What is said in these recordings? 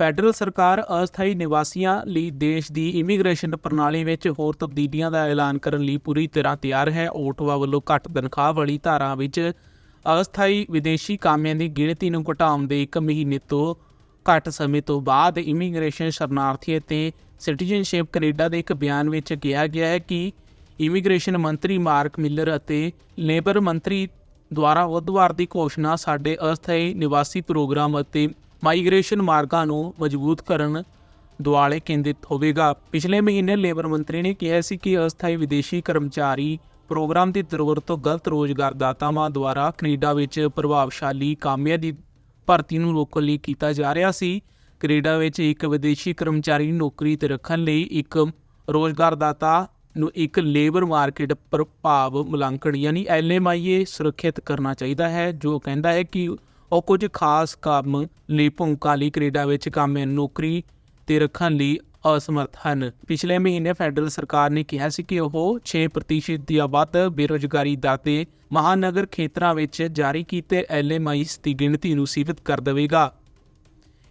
Federal ਸਰਕਾਰ ਅਸਥਾਈ ਨਿਵਾਸੀਆਂ ਲਈ ਦੇਸ਼ ਦੀ ਇਮੀਗ੍ਰੇਸ਼ਨ ਪ੍ਰਣਾਲੀ ਵਿੱਚ ਹੋਰ ਤਬਦੀਲੀਆਂ ਦਾ ਐਲਾਨ ਕਰਨ ਲਈ ਪੂਰੀ ਤਰ੍ਹਾਂ ਤਿਆਰ ਹੈ। ਓਟਵਾ ਵੱਲੋਂ ਘੱਟ ਤਨਖਾਹ ਵਾਲੀ ਧਾਰਾ ਵਿੱਚ ਅਸਥਾਈ ਵਿਦੇਸ਼ੀ ਕਾਮਿਆਂ ਦੀ ਗਿਣਤੀ ਨੂੰ ਘਟਾਉਣ ਦੇ ਇੱਕ ਮਹੀਨੇ ਤੋਂ ਘੱਟ ਸਮੇਂ ਤੋਂ ਬਾਅਦ ਇਮੀਗ੍ਰੇਸ਼ਨ ਸ਼ਰਨਾਰਥੀ ਅਤੇ ਸਿਟੀਜ਼ਨਸ਼ਿਪ ਕੈਨੇਡਾ ਦੇ ਇੱਕ ਬਿਆਨ ਵਿੱਚ ਕਿਹਾ ਗਿਆ ਹੈ ਕਿ ਇਮੀਗ੍ਰੇਸ਼ਨ ਮੰਤਰੀ ਮਾਰਕ ਮਿਲਰ ਅਤੇ ਲੇਬਰ ਮੰਤਰੀ ਦੁਆਰਾ ਬੁੱਧਵਾਰ ਦੀ ਘੋਸ਼ਣਾ ਸਾਡੇ ਅਸਥਾਈ ਨਿਵਾਸੀ ਪ੍ਰੋਗਰਾਮ ਅਤੇ ਮਾਈਗ੍ਰੇਸ਼ਨ ਮਾਰਗਾਂ ਨੂੰ ਮਜ਼ਬੂਤ ਕਰਨ ਦੁਆਲੇ ਕੇਂਦਰਿਤ ਹੋਵੇਗਾ। ਪਿਛਲੇ ਮਹੀਨੇ ਲੇਬਰ ਮੰਤਰੀ ਨੇ ਕਿਹਾ ਸੀ ਕਿ ਅਸਥਾਈ ਵਿਦੇਸ਼ੀ ਕਰਮਚਾਰੀ ਪ੍ਰੋਗਰਾਮ ਦੀ ਜ਼ਰੂਰਤ ਤੋਂ ਗਲਤ ਰੋਜ਼ਗਾਰਦਾਤਾਵਾਂ ਦੁਆਰਾ ਕੈਨੇਡਾ ਵਿੱਚ ਪ੍ਰਭਾਵਸ਼ਾਲੀ ਕਾਮਿਆਂ ਦੀ ਭਰਤੀ ਨੂੰ ਰੋਕਣ ਲਈ ਕੀਤਾ ਜਾ ਰਿਹਾ ਸੀ। ਕੈਨੇਡਾ ਵਿੱਚ ਇੱਕ ਵਿਦੇਸ਼ੀ ਕਰਮਚਾਰੀ ਨੂੰ ਨੌਕਰੀ ਤੇ ਰੱਖਣ ਲਈ ਇੱਕ ਰੋਜ਼ਗਾਰਦਾਤਾ ਨੂੰ ਇੱਕ ਲੇਬਰ ਮਾਰਕੀਟ ਪ੍ਰਭਾਵ ਮੁਲਾਂਕਣ ਯਾਨੀ ਐਲਐਮਆਈਏ ਸੁਰੱਖਿਅਤ ਕਰਨਾ ਚਾਹੀਦਾ ਹੈ, ਜੋ ਕਹਿੰਦਾ ਹੈ ਕਿ ਉਹ ਕੁਝ ਖਾਸ ਕੰਮ ਲਈ ਭੂਮਿਕਾ ਲਈ ਕੈਨੇਡਾ ਵਿੱਚ ਕਾਮਿਆਂ ਨੌਕਰੀ ਤੇ ਰੱਖਣ ਲਈ ਅਸਮਰਥ ਹਨ। ਪਿਛਲੇ ਮਹੀਨੇ ਫੈਡਰਲ ਸਰਕਾਰ ਨੇ ਕਿਹਾ ਸੀ ਕਿ ਉਹ 6% ਦੀ ਵੱਧ ਬੇਰੋਜ਼ਗਾਰੀ ਦਰ ਤੇ ਮਹਾਨਗਰ ਖੇਤਰਾਂ ਵਿੱਚ ਜਾਰੀ ਕੀਤੇ ਐਲਐਮਆਈਸ ਦੀ ਗਿਣਤੀ ਨੂੰ ਸੀਮਿਤ ਕਰ ਦੇਵੇਗਾ।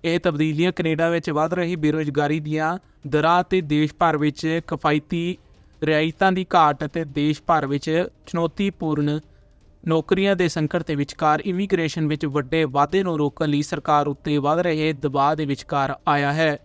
ਇਹ ਤਬਦੀਲੀਆਂ ਕੈਨੇਡਾ ਵਿੱਚ ਵੱਧ ਰਹੀ ਬੇਰੋਜ਼ਗਾਰੀ ਦੀਆਂ ਦਰਾਂ ਤੇ ਦੇਸ਼ ਭਰ ਵਿੱਚ ਕਿਫਾਇਤੀ ਰਿਆਇਤਾਂ ਦੀ ਘਾਟ ਅਤੇ ਦੇਸ਼ ਭਰ ਵਿੱਚ ਚੁਣੌਤੀਪੂਰਨ ਨੌਕਰੀਆਂ ਦੇ ਸੰਕਟ ਦੇ ਵਿਚਕਾਰ ਇਮੀਗ੍ਰੇਸ਼ਨ ਵਿੱਚ ਵੱਡੇ ਵਾਧੇ ਨੂੰ ਰੋਕਣ ਲਈ ਸਰਕਾਰ ਉੱਤੇ ਵੱਧ ਰਹੇ ਦਬਾਅ ਦੇ ਵਿਚਕਾਰ ਆਇਆ ਹੈ।